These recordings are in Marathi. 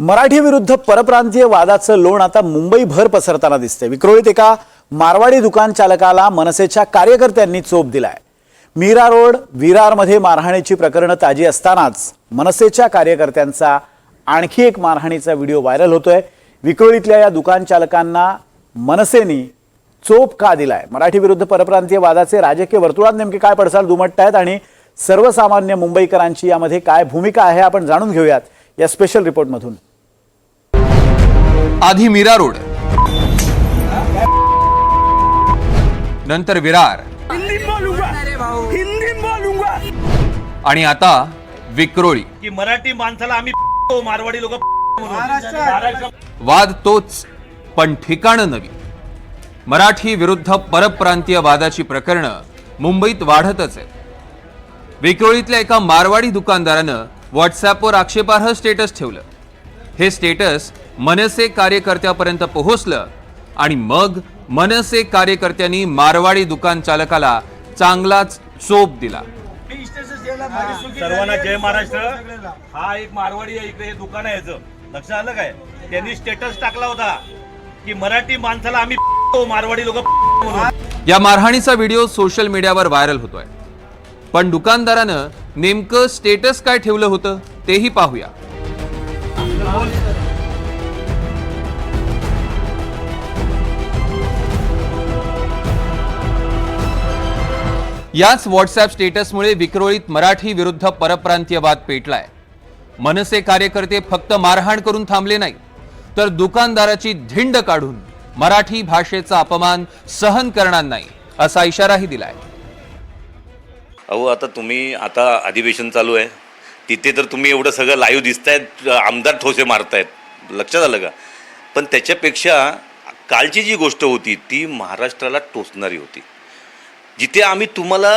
मराठी विरुद्ध परप्रांतीय वादाचं लोण आता मुंबईभर पसरताना दिसते विक्रोळीत एका मारवाडी दुकान चालकाला मनसेच्या कार्यकर्त्यांनी चोप दिलाय. मीरा रोड विरारमध्ये मारहाणीची प्रकरणं ताजी असतानाच मनसेच्या कार्यकर्त्यांचा आणखी एक मारहाणीचा व्हिडिओ व्हायरल होतोय. विक्रोळीतल्या या दुकान चालकांना मनसेनी चोप का दिलाय? मराठी विरुद्ध परप्रांतीय वादाचे राजकीय वर्तुळात नेमके काय पडसाल दुमटत आहेत आणि सर्वसामान्य मुंबईकरांची यामध्ये काय भूमिका आहे आपण जाणून घेऊयात या स्पेशल रिपोर्टमधून आधी मीरा रोड. नंतर विरार. हिंदी में बोलूंगा. हिंदी में बोलूंगा. आणि आता विक्रोळी. की मराठी माणसाला आम्ही मारवाडी लोक वाद तोच पण ठिकाणं नवी. मराठी विरुद्ध परप्रांतीय वादाची प्रकरणं मुंबईत वाढतच आहेत. विक्रोळीतल्या एका मारवाडी दुकानदारानं व्हॉट्सॲपवर आक्षेपार्ह स्टेटस ठेवलं. हे स्टेटस मनसे कार्यकर्त्यापर्यंत पोहोचलं आणि मग मनसे कार्यकर्त्यांनी मारवाडी दुकान चालकाला चांगलाच चोप दिला. सर्वांना जय महाराष्ट्र. हा एक मारवाडी आहे इकडे हे दुकान आहे याचं. लक्षात आलं काय? त्यांनी स्टेटस टाकला होता की मराठी माणसाला आम्ही मारवाडी लोक या मारहाणीचा व्हिडिओ सोशल मीडियावर व्हायरल होतोय. पण दुकानदारानं नेमकं स्टेटस काय ठेवलं होतं तेही पाहूया. याच व्हॉट्सअप स्टेटसमुळे विक्रोळीत मराठी विरुद्ध परप्रांतीयवाद पेटलाय. मनसे कार्यकर्ते फक्त मारहाण करून थांबले नाही तर दुकानदाराची धिंड काढून मराठी भाषेचा अपमान सहन करणार नाही असा इशाराही दिलाय. अहो आता तुम्ही आता अधिवेशन चालू आहे. तिथे तर तुम्ही एवढं सगळं लाईव्ह दिसतायत आमदार ठोसे मारतायत. लक्षात आलं का? पण त्याच्यापेक्षा कालची जी गोष्ट होती ती महाराष्ट्राला टोचणारी होती. जिथे आम्ही तुम्हाला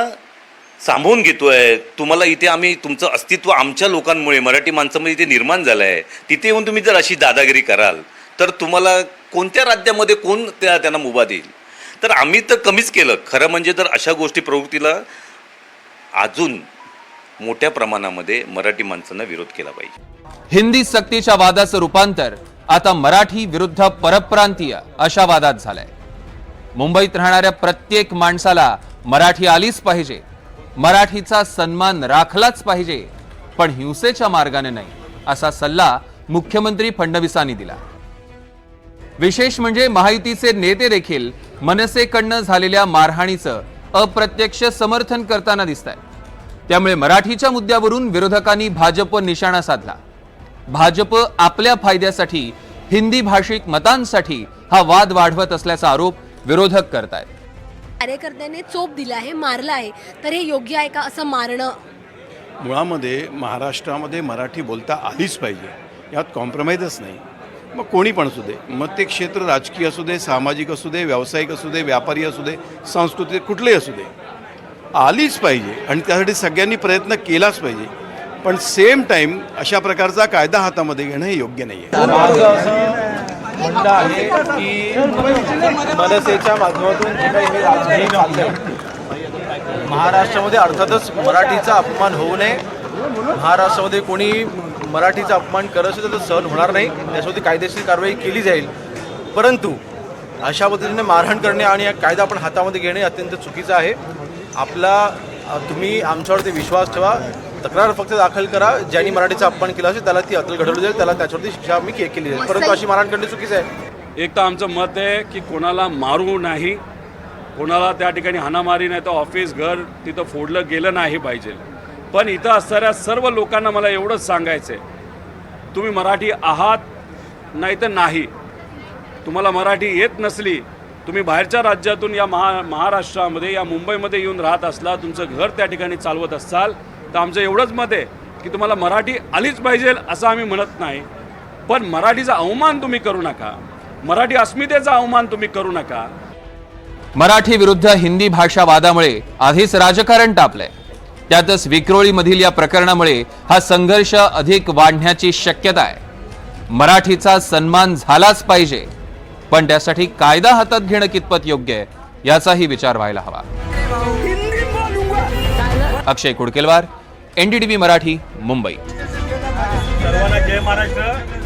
सांभाळून आहे तुम्हाला इथे आम्ही तुमचं अस्तित्व आमच्या लोकांमुळे मराठी माणसामध्ये इथे निर्माण झालं आहे तिथे येऊन तुम्ही जर अशी दादागिरी कराल तर तुम्हाला कोणत्या राज्यामध्ये कोण त्या त्यांना मुभा देईल? तर आम्ही तर कमीच केलं. खरं म्हणजे तर अशा गोष्टी प्रवृत्तीला अजून मोठ्या प्रमाणामध्ये मराठी माणसांना विरोध केला पाहिजे. हिंदी सक्तीच्या वादाचं रूपांतर आता मराठी विरुद्ध परप्रांतीय अशा वादात झालंय. मुंबईत राहणाऱ्या प्रत्येक माणसाला मराठी आलीच पाहिजे. मराठीचा सन्मान राखलाच पाहिजे. पण हिंसेच्या मार्गाने नाही असा सल्ला मुख्यमंत्री फडणवीसांनी दिला. विशेष म्हणजे महायुतीचे नेते देखील मनसेकडनं झालेल्या मारहाणीचं अप्रत्यक्ष समर्थन करताना दिसत आहे त्यामुळे मराठीच्या मुद्द्यावरून विरोधकांनी भाजप निशाणा साधला. भाजप आपल्या फायद्यासाठी हिंदी भाषिक मतांसाठी हा वाद वाढवत असल्याचा आरोप विरोधक करतायत. कार्यकर्त्याने चोप दिला आहे मारलं आहे. तर हे योग्य आहे का असं मारणं? मुळामध्ये महाराष्ट्रामध्ये मराठी बोलता आलीच पाहिजे. यात कॉम्प्रोमाइजच नाही. मग कोणी पण असू दे. मग ते क्षेत्र राजकीय असू दे सामाजिक असू दे व्यावसायिक असू दे व्यापारी असू दे सांस्कृतिक कुठलेही असू दे. आलीच पाहिजे आणि त्यासाठी सगळ्यांनी प्रयत्न केलाच पाहिजे. पण सेम टाईम अशा प्रकारचा कायदा हातामध्ये घेणं हे योग्य नाही आहे म्हणणं आहे की मनसेच्या माध्यमातून जे काही हे राजकीय चाललंय महाराष्ट्रामध्ये अर्थातच मराठीचा अपमान होऊ नये. महाराष्ट्रामध्ये कोणी मराठीचा अपमान करत असेल तर सहन होणार नाही. त्यासाठी कायदेशीर कारवाई केली जाईल. परंतु अशा पद्धतीने मारहाण करणे आणि कायदा आपण हातामध्ये घेणे अत्यंत चुकीचं आहे. आपला तुम्ही आमच्यावरती विश्वास ठेवा. तक्रार फक्त दाखल करा. ज्यांनी मराठीचा अपमान केला असेल त्याला ती अदल घडवली जाईल त्याला त्याच्यावरती शिक्षा आम्ही के- केली जाईल. परंतु अशी मारहाण करणे चुकीचं आहे. एक तर आमचं मत आहे की कोणाला मारू नाही कोणाला त्या ठिकाणी हाणामारी नाही तर ऑफिस घर तिथं फोडलं गेलं नाही पाहिजे. पण इथं असणाऱ्या सर्व लोकांना मला एवढंच सांगायचं आहे तुम्ही मराठी आहात नाही तर नाही. तुम्हाला मराठी येत नसली तुम्ही बाहेरच्या राज्यातून या महा महाराष्ट्रामध्ये या मुंबईमध्ये येऊन राहत असला तुमचं घर त्या ठिकाणी चालवत असाल तर आमचं एवढंच मत आहे की तुम्हाला मराठी आलीच पाहिजे असं आम्ही म्हणत नाही. पण मराठीचा अवमान तुम्ही करू नका. मराठी अस्मितेचा अवमान तुम्ही करू नका. मराठी विरुद्ध हिंदी भाषा वादामुळे आधीच राजकारण तापलंय. त्यातच विक्रोळीमधील या प्रकरणामुळे हा संघर्ष अधिक वाढण्याची शक्यता आहे. मराठीचा सन्मान झालाच पाहिजे. पण त्यासाठी कायदा हातात घेणं कितपत योग्य आहे याचाही विचार व्हायला हवा. अक्षय कुडकेलवार एनडीटीव्ही मराठी मुंबई. सर्वांना जय महाराष्ट्र.